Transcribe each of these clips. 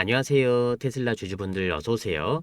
안녕하세요. 테슬라 주주분들 어서 오세요.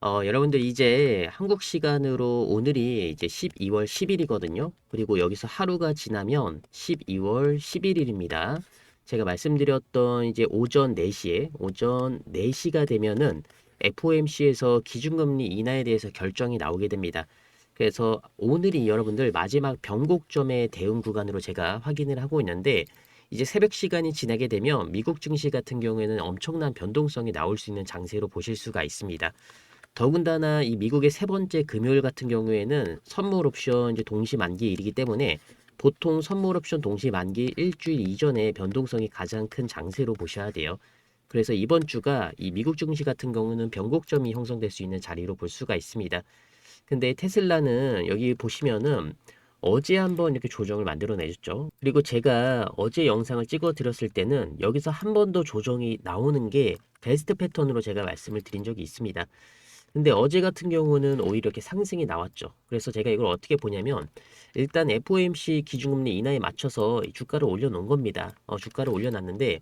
어, 여러분들 이제 한국 시간으로 오늘이 이제 12월 10일이거든요. 그리고 여기서 하루가 지나면 12월 11일입니다. 제가 말씀드렸던 이제 오전 4시에 오전 4시가 되면은 FOMC에서 기준금리 인하에 대해서 결정이 나오게 됩니다. 그래서 오늘이 여러분들 마지막 변곡점의 대응 구간으로 제가 확인을 하고 있는데 이제 새벽 시간이 지나게 되면 미국 증시 같은 경우에는 엄청난 변동성이 나올 수 있는 장세로 보실 수가 있습니다. 더군다나 이 미국의 세 번째 금요일 같은 경우에는 선물 옵션 이제 동시 만기일이기 때문에 보통 선물 옵션 동시 만기 일주일 이전에 변동성이 가장 큰 장세로 보셔야 돼요. 그래서 이번 주가 이 미국 증시 같은 경우는 변곡점이 형성될 수 있는 자리로 볼 수가 있습니다. 근데 테슬라는 여기 보시면은 어제 한번 이렇게 조정을 만들어 내줬죠. 그리고 제가 어제 영상을 찍어 드렸을 때는 여기서 한 번 더 조정이 나오는 게 베스트 패턴으로 제가 말씀을 드린 적이 있습니다. 근데 어제 같은 경우는 오히려 이렇게 상승이 나왔죠. 그래서 제가 이걸 어떻게 보냐면 일단 FOMC 기준금리 인하에 맞춰서 이 주가를 올려놓은 겁니다. 어, 주가를 올려놨는데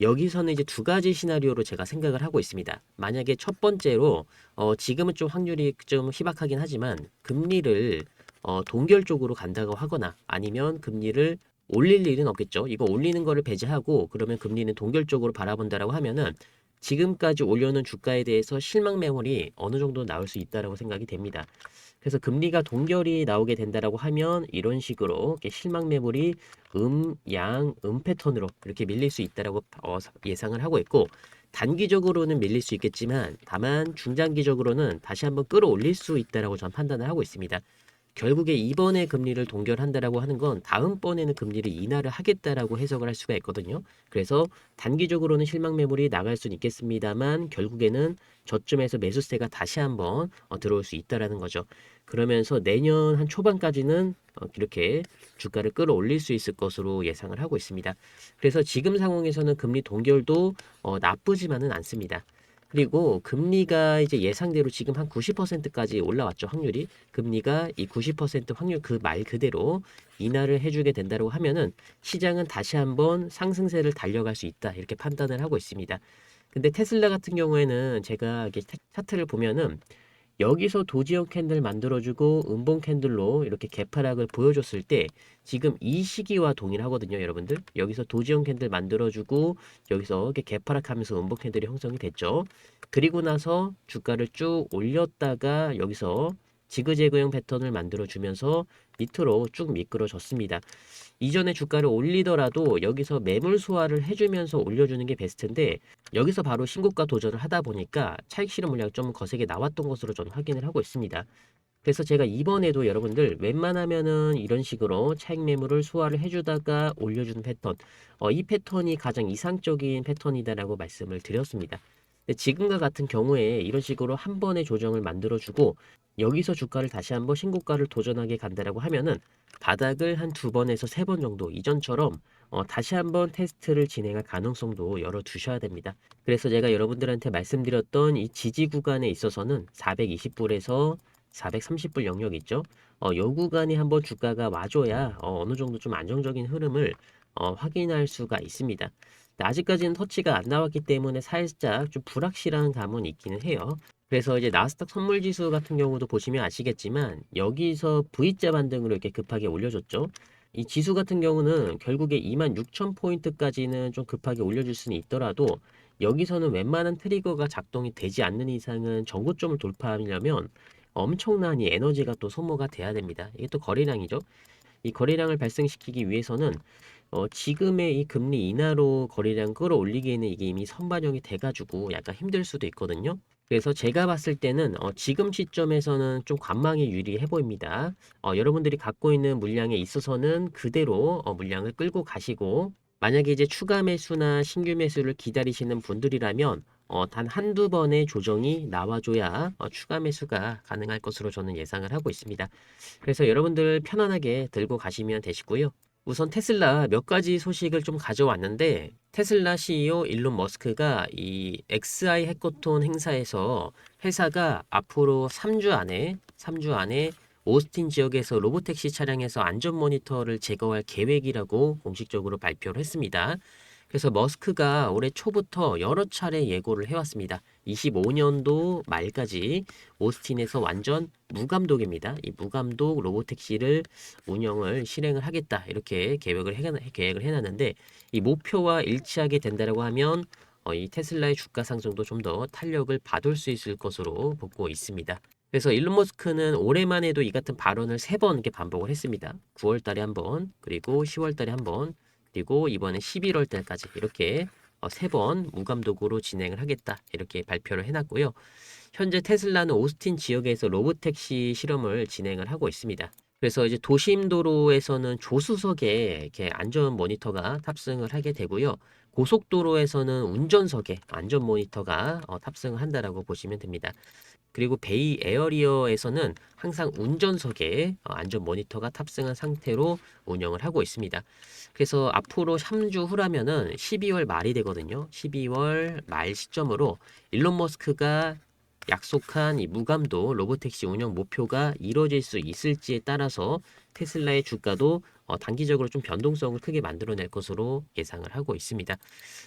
여기서는 이제 두 가지 시나리오로 제가 생각을 하고 있습니다. 만약에 첫 번째로 어, 지금은 좀 확률이 좀 희박하긴 하지만 금리를 어, 동결 쪽으로 간다고 하거나 아니면 금리를 올릴 일은 없겠죠. 이거 올리는 거를 배제하고 그러면 금리는 동결 쪽으로 바라본다라고 하면은 지금까지 올려놓은 주가에 대해서 실망 매물이 어느 정도 나올 수 있다라고 생각이 됩니다. 그래서 금리가 동결이 나오게 된다라고 하면 이런 식으로 실망 매물이 음, 양, 음 패턴으로 이렇게 밀릴 수 있다라고 어, 예상을 하고 있고 단기적으로는 밀릴 수 있겠지만 다만 중장기적으로는 다시 한번 끌어올릴 수 있다라고 저는 판단을 하고 있습니다. 결국에 이번에 금리를 동결한다라고 하는 건 다음번에는 금리를 인하를 하겠다라고 해석을 할 수가 있거든요. 그래서 단기적으로는 실망 매물이 나갈 수는 있겠습니다만 결국에는 저쯤에서 매수세가 다시 한번 어, 들어올 수 있다라는 거죠. 그러면서 내년 한 초반까지는 어, 이렇게 주가를 끌어올릴 수 있을 것으로 예상을 하고 있습니다. 그래서 지금 상황에서는 금리 동결도 어, 나쁘지만은 않습니다. 그리고 금리가 이제 예상대로 지금 한 90%까지 올라왔죠, 확률이. 금리가 이 90% 확률 그 말 그대로 인하를 해주게 된다고 하면은 시장은 다시 한번 상승세를 달려갈 수 있다. 이렇게 판단을 하고 있습니다. 근데 테슬라 같은 경우에는 제가 이게 차트를 보면은 여기서 도지형 캔들 만들어주고 음봉 캔들로 이렇게 개파락을 보여줬을 때 지금 이 시기와 동일하거든요, 여러분들. 여기서 도지형 캔들 만들어주고 여기서 이렇게 개파락 하면서 음봉 캔들이 형성이 됐죠. 그리고 나서 주가를 쭉 올렸다가 여기서 지그재그형 패턴을 만들어주면서 밑으로 쭉 미끄러졌습니다. 이전에 주가를 올리더라도 여기서 매물 소화를 해주면서 올려주는 게 베스트인데 여기서 바로 신고가 도전을 하다 보니까 차익 실현 물량이 좀 거세게 나왔던 것으로 저는 확인을 하고 있습니다. 그래서 제가 이번에도 여러분들 웬만하면은 이런 식으로 차익 매물을 소화를 해주다가 올려주는 패턴 어, 이 패턴이 가장 이상적인 패턴이다라고 말씀을 드렸습니다. 지금과 같은 경우에 이런 식으로 한 번의 조정을 만들어주고 여기서 주가를 다시 한번 신고가를 도전하게 간다라고 하면은 바닥을 한 두 번에서 세 번 정도 이전처럼 어, 다시 한번 테스트를 진행할 가능성도 열어두셔야 됩니다. 그래서 제가 여러분들한테 말씀드렸던 이 지지 구간에 있어서는 420불에서 430불 영역 있죠. 어, 요 구간이 한번 주가가 와줘야 어, 어느 정도 좀 안정적인 흐름을 어, 확인할 수가 있습니다. 아직까지는 터치가 안 나왔기 때문에 살짝 좀 불확실한 감은 있기는 해요. 그래서 이제 나스닥 선물 지수 같은 경우도 보시면 아시겠지만 여기서 V자 반등으로 이렇게 급하게 올려줬죠. 이 지수 같은 경우는 결국에 26,000포인트까지는 좀 급하게 올려줄 수는 있더라도 여기서는 웬만한 트리거가 작동이 되지 않는 이상은 전고점을 돌파하려면 엄청난 이 에너지가 또 소모가 돼야 됩니다. 이게 또 거래량이죠. 이 거래량을 발생시키기 위해서는 어, 지금의 이 금리 인하로 거래량 끌어올리기에는 이게 이미 선반영이 돼가지고 약간 힘들 수도 있거든요. 그래서 제가 봤을 때는 어, 지금 시점에서는 좀 관망이 유리해 보입니다. 어, 여러분들이 갖고 있는 물량에 있어서는 그대로 어, 물량을 끌고 가시고 만약에 이제 추가 매수나 신규 매수를 기다리시는 분들이라면 어, 단 한두 번의 조정이 나와줘야 어, 추가 매수가 가능할 것으로 저는 예상을 하고 있습니다. 그래서 여러분들 편안하게 들고 가시면 되시고요. 우선 테슬라 몇 가지 소식을 좀 가져왔는데 테슬라 CEO 일론 머스크가 이 XI 해커톤 행사에서 회사가 앞으로 3주 안에 3주 안에 오스틴 지역에서 로보택시 차량에서 안전 모니터를 제거할 계획이라고 공식적으로 발표를 했습니다. 그래서 머스크가 올해 초부터 여러 차례 예고를 해왔습니다. 25년도 말까지 오스틴에서 완전 무감독입니다. 이 무감독 로보택시를 운영을 실행을 하겠다 이렇게 계획을 해, 계획을 해놨는데 이 목표와 일치하게 된다라고 하면 어, 이 테슬라의 주가 상승도 좀 더 탄력을 받을 수 있을 것으로 보고 있습니다. 그래서 일론 머스크는 올해만 해도 이 같은 발언을 세 번 이렇게 반복을 했습니다. 9월 달에 한 번, 그리고 10월 달에 한 번, 그리고 이번에 11월 달까지 이렇게 어, 세번 무감독으로 진행을 하겠다 이렇게 발표를 해놨고요. 현재 테슬라는 오스틴 지역에서 로보택시 실험을 진행을 하고 있습니다. 그래서 이제 도심 도로에서는 조수석에 이렇게 안전 모니터가 탑승을 하게 되고요. 고속도로에서는 운전석에 안전 모니터가 어, 탑승을 한다라고 보시면 됩니다. 그리고 베이 에어리어에서는 항상 운전석에 어, 안전 모니터가 탑승한 상태로 운영을 하고 있습니다. 그래서 앞으로 3주 후라면은 12월 말이 되거든요. 12월 말 시점으로 일론 머스크가 약속한 이 무감도 로보택시 운영 목표가 이루어질 수 있을지에 따라서 테슬라의 주가도 어, 단기적으로 좀 변동성을 크게 만들어낼 것으로 예상을 하고 있습니다.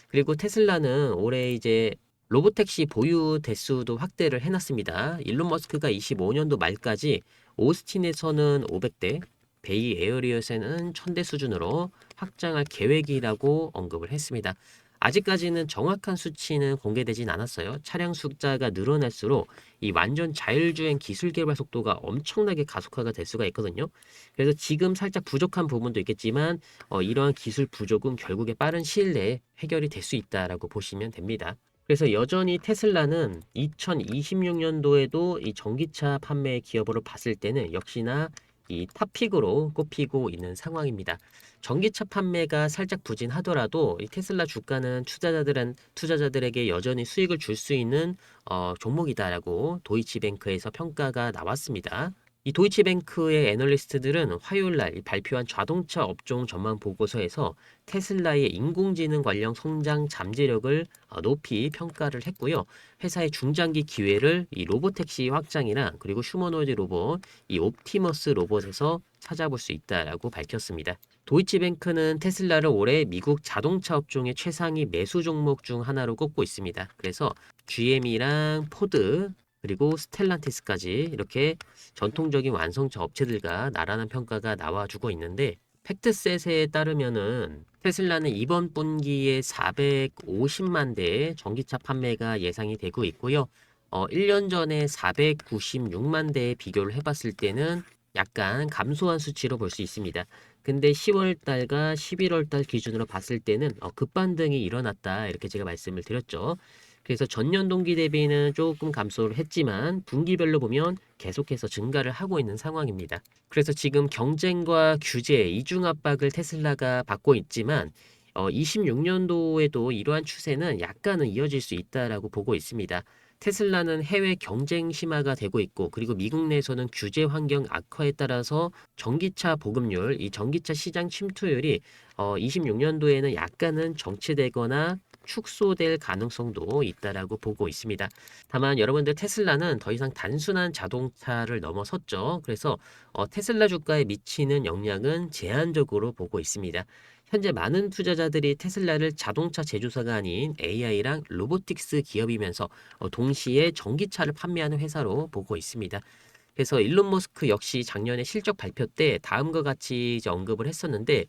그리고 테슬라는 올해 이제 로보택시 보유 대수도 확대를 해놨습니다. 일론 머스크가 25년도 말까지 오스틴에서는 500대, 베이 에어리어에서는 1000대 수준으로 확장할 계획이라고 언급을 했습니다. 아직까지는 정확한 수치는 공개되진 않았어요. 차량 숫자가 늘어날수록 이 완전 자율주행 기술 개발 속도가 엄청나게 가속화가 될 수가 있거든요. 그래서 지금 살짝 부족한 부분도 있겠지만 어, 이러한 기술 부족은 결국에 빠른 시일 내에 해결이 될 수 있다라고 보시면 됩니다. 그래서 여전히 테슬라는 2026년도에도 이 전기차 판매 기업으로 봤을 때는 역시나 이 탑픽으로 꼽히고 있는 상황입니다. 전기차 판매가 살짝 부진하더라도 이 테슬라 주가는 투자자들은 투자자들에게 여전히 수익을 줄 수 있는 어, 종목이다라고 도이치뱅크에서 평가가 나왔습니다. 이 도이치뱅크의 애널리스트들은 화요일 날 발표한 자동차 업종 전망 보고서에서 테슬라의 인공지능 관련 성장 잠재력을 어, 높이 평가를 했고요. 회사의 중장기 기회를 이 로보택시 확장이나 그리고 휴머노이드 로봇, 이 옵티머스 로봇에서 찾아볼 수 있다라고 밝혔습니다. 도이치뱅크는 테슬라를 올해 미국 자동차 업종의 최상위 매수 종목 중 하나로 꼽고 있습니다. 그래서 GM이랑 포드 그리고 스텔란티스까지 이렇게 전통적인 완성차 업체들과 나란한 평가가 나와주고 있는데 팩트셋에 따르면은 테슬라는 이번 분기에 450만 대의 전기차 판매가 예상이 되고 있고요. 어, 1년 전에 496만 대에 비교를 해봤을 때는 약간 감소한 수치로 볼 수 있습니다. 근데 10월 달과 11월 달 기준으로 봤을 때는 어, 급반등이 일어났다 이렇게 제가 말씀을 드렸죠. 그래서 전년 동기 대비는 조금 감소를 했지만 분기별로 보면 계속해서 증가를 하고 있는 상황입니다. 그래서 지금 경쟁과 규제, 이중 압박을 테슬라가 받고 있지만 어, 26년도에도 이러한 추세는 약간은 이어질 수 있다라고 보고 있습니다. 테슬라는 해외 경쟁 심화가 되고 있고 그리고 미국 내에서는 규제 환경 악화에 따라서 전기차 보급률, 이 전기차 시장 침투율이 어, 26년도에는 약간은 정체되거나 축소될 가능성도 있다라고 보고 있습니다. 다만 여러분들 테슬라는 더 이상 단순한 자동차를 넘어섰죠. 그래서 어, 테슬라 주가에 미치는 영향은 제한적으로 보고 있습니다. 현재 많은 투자자들이 테슬라를 자동차 제조사가 아닌 AI랑 로보틱스 기업이면서 어, 동시에 전기차를 판매하는 회사로 보고 있습니다. 그래서 일론 머스크 역시 작년에 실적 발표 때 다음과 같이 언급을 했었는데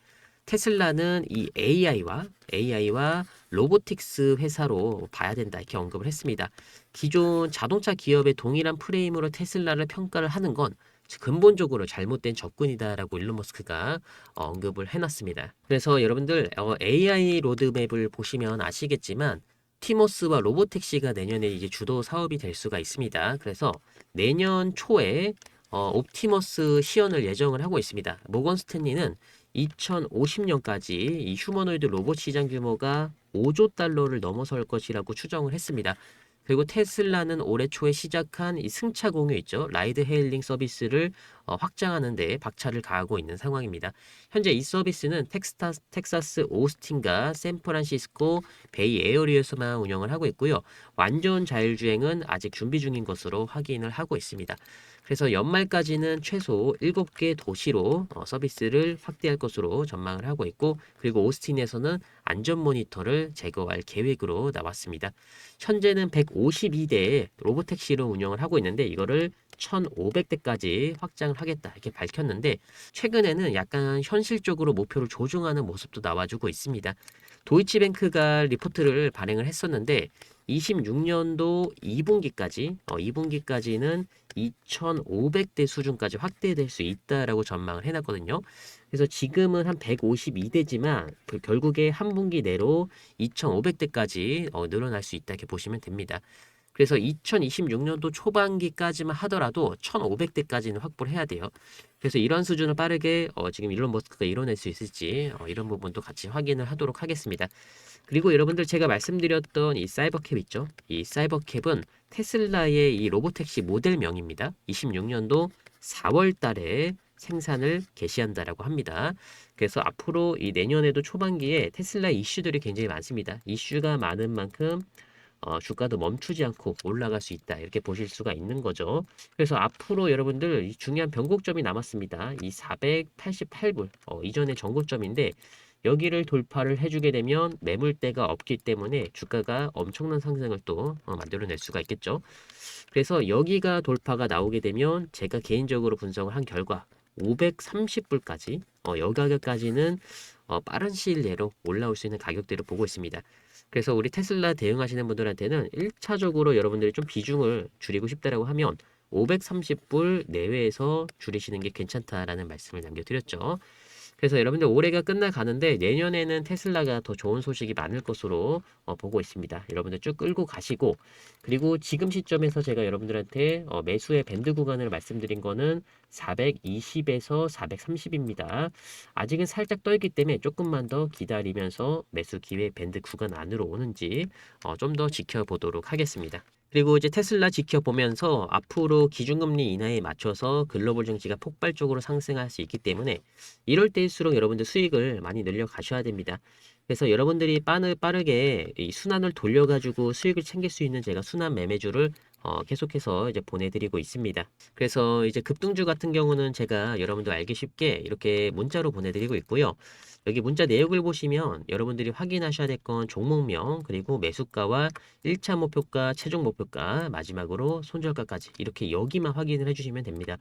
테슬라는 이 AI와 AI와 로보틱스 회사로 봐야 된다 이렇게 언급을 했습니다. 기존 자동차 기업의 동일한 프레임으로 테슬라를 평가를 하는 건 근본적으로 잘못된 접근이다라고 일론 머스크가 언급을 해놨습니다. 그래서 여러분들 AI 로드맵을 보시면 아시겠지만 티모스와 로보택시가 내년에 이제 주도 사업이 될 수가 있습니다. 그래서 내년 초에 어, 옵티머스 시연을 예정을 하고 있습니다. 모건 스탠리는 2050년까지 이 휴머노이드 로봇 시장 규모가 5조 달러를 넘어설 것이라고 추정을 했습니다. 그리고 테슬라는 올해 초에 시작한 이 승차 공유 있죠. 라이드 헤일링 서비스를 어, 확장하는 데 박차를 가하고 있는 상황입니다. 현재 이 서비스는 텍스타, 텍사스 오스틴과 샌프란시스코 베이 에어리에서만 운영을 하고 있고요. 완전 자율주행은 아직 준비 중인 것으로 확인을 하고 있습니다. 그래서 연말까지는 최소 7개 도시로 어, 서비스를 확대할 것으로 전망을 하고 있고 그리고 오스틴에서는 안전 모니터를 제거할 계획으로 나왔습니다. 현재는 152대의 로보택시를 운영을 하고 있는데 이거를 1,500대까지 확장을 하겠다 이렇게 밝혔는데 최근에는 약간 현실적으로 목표를 조정하는 모습도 나와주고 있습니다. 도이치뱅크가 리포트를 발행을 했었는데 26년도 2분기까지 어, 2분기까지는 2,500대 수준까지 확대될 수 있다라고 전망을 해놨거든요. 그래서 지금은 한 152대지만 그 결국에 한 분기 내로 2,500대까지 어, 늘어날 수 있다 이렇게 보시면 됩니다. 그래서 2026년도 초반기까지만 하더라도 1,500대까지는 확보를 해야 돼요. 그래서 이런 수준을 빠르게 어, 지금 일론 머스크가 이뤄낼 수 있을지 어, 이런 부분도 같이 확인을 하도록 하겠습니다. 그리고 여러분들 제가 말씀드렸던 이 사이버캡 있죠? 이 사이버캡은 테슬라의 이 로보택시 모델명입니다. 26년도 4월 달에 생산을 개시한다라고 합니다. 그래서 앞으로 이 내년에도 초반기에 테슬라 이슈들이 굉장히 많습니다. 이슈가 많은 만큼 어, 주가도 멈추지 않고 올라갈 수 있다. 이렇게 보실 수가 있는 거죠. 그래서 앞으로 여러분들 이 중요한 변곡점이 남았습니다. 이 488불, 어, 이전의 전고점인데 여기를 돌파를 해주게 되면 매물대가 없기 때문에 주가가 엄청난 상승을 또 어, 만들어낼 수가 있겠죠. 그래서 여기가 돌파가 나오게 되면 제가 개인적으로 분석을 한 결과 530불까지 어, 여 가격까지는 어, 빠른 시일 내로 올라올 수 있는 가격대로 보고 있습니다. 그래서 우리 테슬라 대응하시는 분들한테는 1차적으로 여러분들이 좀 비중을 줄이고 싶다라고 하면 530불 내외에서 줄이시는 게 괜찮다라는 말씀을 남겨드렸죠. 그래서 여러분들 올해가 끝나가는데 내년에는 테슬라가 더 좋은 소식이 많을 것으로 어, 보고 있습니다. 여러분들 쭉 끌고 가시고 그리고 지금 시점에서 제가 여러분들한테 어, 매수의 밴드 구간을 말씀드린 거는 420에서 430입니다. 아직은 살짝 떠있기 때문에 조금만 더 기다리면서 매수 기회 밴드 구간 안으로 오는지 어, 좀 더 지켜보도록 하겠습니다. 그리고 이제 테슬라 지켜보면서 앞으로 기준금리 인하에 맞춰서 글로벌 증시가 폭발적으로 상승할 수 있기 때문에 이럴 때일수록 여러분들 수익을 많이 늘려 가셔야 됩니다. 그래서 여러분들이 빠르, 빠르게 이 순환을 돌려가지고 수익을 챙길 수 있는 제가 순환 매매주를 어, 계속해서 이제 보내드리고 있습니다. 그래서 이제 급등주 같은 경우는 제가 여러분도 알기 쉽게 이렇게 문자로 보내드리고 있고요. 여기 문자 내역을 보시면 여러분들이 확인하셔야 될 건 종목명 그리고 매수가와 1차 목표가, 최종 목표가, 마지막으로 손절가까지 이렇게 여기만 확인을 해주시면 됩니다.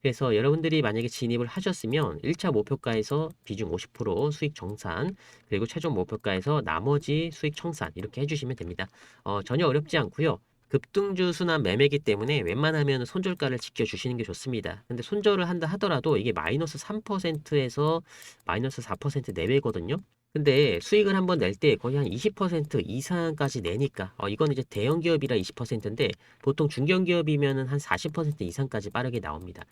그래서 여러분들이 만약에 진입을 하셨으면 1차 목표가에서 비중 50% 수익 정산 그리고 최종 목표가에서 나머지 수익 청산 이렇게 해주시면 됩니다. 어, 전혀 어렵지 않고요. 급등주 순환 매매기 때문에 웬만하면 손절가를 지켜주시는 게 좋습니다. 근데 손절을 한다 하더라도 이게 마이너스 3%에서 마이너스 4% 내외거든요. 근데 수익을 한번 낼 때 거의 한 20% 이상까지 내니까 어, 이건 이제 대형 기업이라 20%인데 보통 중견 기업이면은 한40% 이상까지 빠르게 나옵니다.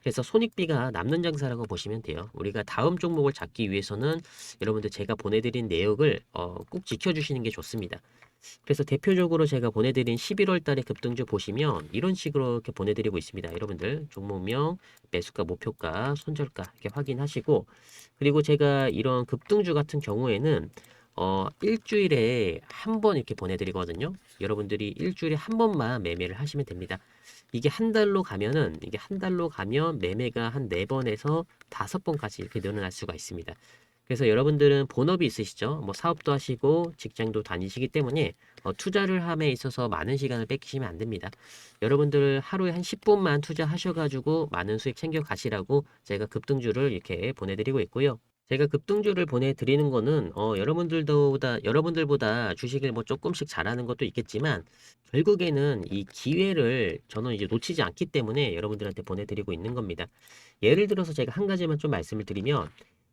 그래서 손익비가 남는 장사라고 보시면 돼요. 우리가 다음 종목을 잡기 위해서는 여러분들 제가 보내드린 내역을 어, 꼭 지켜주시는 게 좋습니다. 그래서 대표적으로 제가 보내드린 11월 달에 급등주 보시면 이런 식으로 이렇게 보내드리고 있습니다. 여러분들 종목명, 매수가, 목표가, 손절가 이렇게 확인하시고 그리고 제가 이런 급등주 같은 경우에는 어, 일주일에 한 번 이렇게 보내드리거든요. 여러분들이 일주일에 한 번만 매매를 하시면 됩니다. 이게 한 달로 가면은, 이게 한 달로 가면 매매가 한 네 번에서 다섯 번까지 이렇게 늘어날 수가 있습니다. 그래서 여러분들은 본업이 있으시죠? 뭐 사업도 하시고 직장도 다니시기 때문에 어, 투자를 함에 있어서 많은 시간을 뺏기시면 안 됩니다. 여러분들 하루에 한 10분만 투자하셔가지고 많은 수익 챙겨 가시라고 제가 급등주를 이렇게 보내드리고 있고요. 제가 급등주를 보내드리는 거는 어, 여러분들보다 여러분들보다 주식을 뭐 조금씩 잘하는 것도 있겠지만 결국에는 이 기회를 저는 이제 놓치지 않기 때문에 여러분들한테 보내드리고 있는 겁니다. 예를 들어서 제가 한 가지만 좀 말씀을 드리면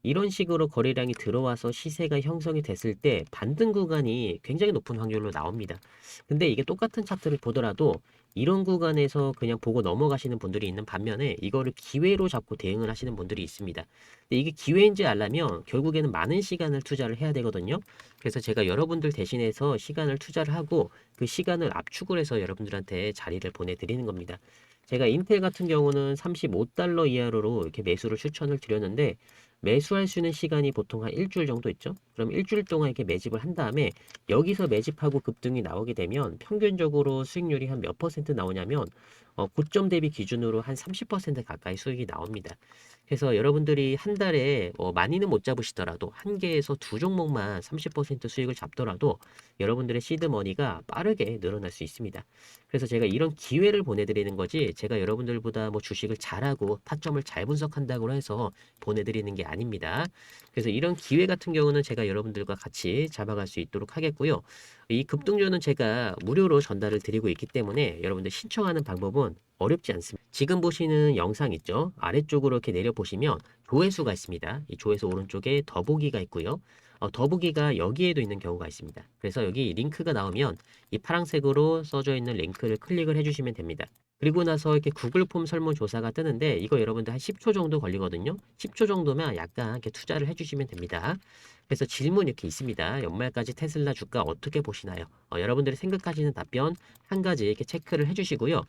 이런 식으로 거래량이 들어와서 시세가 형성이 됐을 때 반등 구간이 굉장히 높은 확률로 나옵니다. 근데 이게 똑같은 차트를 보더라도 이런 구간에서 그냥 보고 넘어가시는 분들이 있는 반면에 이거를 기회로 잡고 대응을 하시는 분들이 있습니다. 근데 이게 기회인지 알려면 결국에는 많은 시간을 투자를 해야 되거든요. 그래서 제가 여러분들 대신해서 시간을 투자를 하고 그 시간을 압축을 해서 여러분들한테 자리를 보내드리는 겁니다. 제가 인텔 같은 경우는 35달러 이하로 이렇게 매수를 추천을 드렸는데 매수할 수 있는 시간이 보통 한 일주일 정도 있죠. 그럼 일주일 동안 이렇게 매집을 한 다음에 여기서 매집하고 급등이 나오게 되면 평균적으로 수익률이 한 몇 퍼센트 나오냐면 어, 고점 대비 기준으로 한 30% 가까이 수익이 나옵니다. 그래서 여러분들이 한 달에 어, 많이는 못 잡으시더라도 한 개에서 두 종목만 30% 수익을 잡더라도 여러분들의 시드머니가 빠르게 늘어날 수 있습니다. 그래서 제가 이런 기회를 보내드리는 거지 제가 여러분들보다 뭐 주식을 잘하고 타점을 잘 분석한다고 해서 보내드리는 게 아닙니다. 그래서 이런 기회 같은 경우는 제가 여러분들과 같이 잡아갈 수 있도록 하겠고요. 이 급등주는 제가 무료로 전달을 드리고 있기 때문에 여러분들 신청하는 방법은 어렵지 않습니다. 지금 보시는 영상 있죠? 아래쪽으로 이렇게 내려보시면 조회수가 있습니다. 이 조회수 오른쪽에 더보기가 있고요. 어, 더보기가 여기에도 있는 경우가 있습니다. 그래서 여기 링크가 나오면 이 파란색으로 써져 있는 링크를 클릭을 해주시면 됩니다. 그리고 나서 이렇게 구글 폼 설문조사가 뜨는데 이거 여러분들 한 10초 정도 걸리거든요. 10초 정도면 약간 이렇게 투자를 해주시면 됩니다. 그래서 질문 이렇게 있습니다. 연말까지 테슬라 주가 어떻게 보시나요? 어, 여러분들이 생각하시는 답변 한 가지 이렇게 체크를 해주시고요.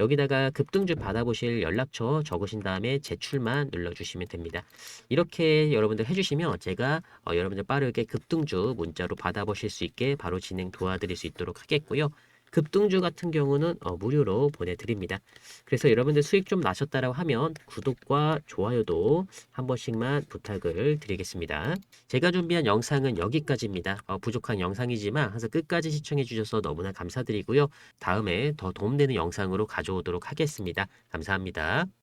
여기다가 급등주 받아보실 연락처 적으신 다음에 제출만 눌러주시면 됩니다. 이렇게 여러분들 해주시면 제가 어, 여러분들 빠르게 급등주 문자로 받아보실 수 있게 바로 진행 도와드릴 수 있도록 하겠고요. 급등주 같은 경우는 어, 무료로 보내드립니다. 그래서 여러분들 수익 좀 나셨다라고 하면 구독과 좋아요도 한 번씩만 부탁을 드리겠습니다. 제가 준비한 영상은 여기까지입니다. 어, 부족한 영상이지만 항상 끝까지 시청해 주셔서 너무나 감사드리고요. 다음에 더 도움되는 영상으로 가져오도록 하겠습니다. 감사합니다.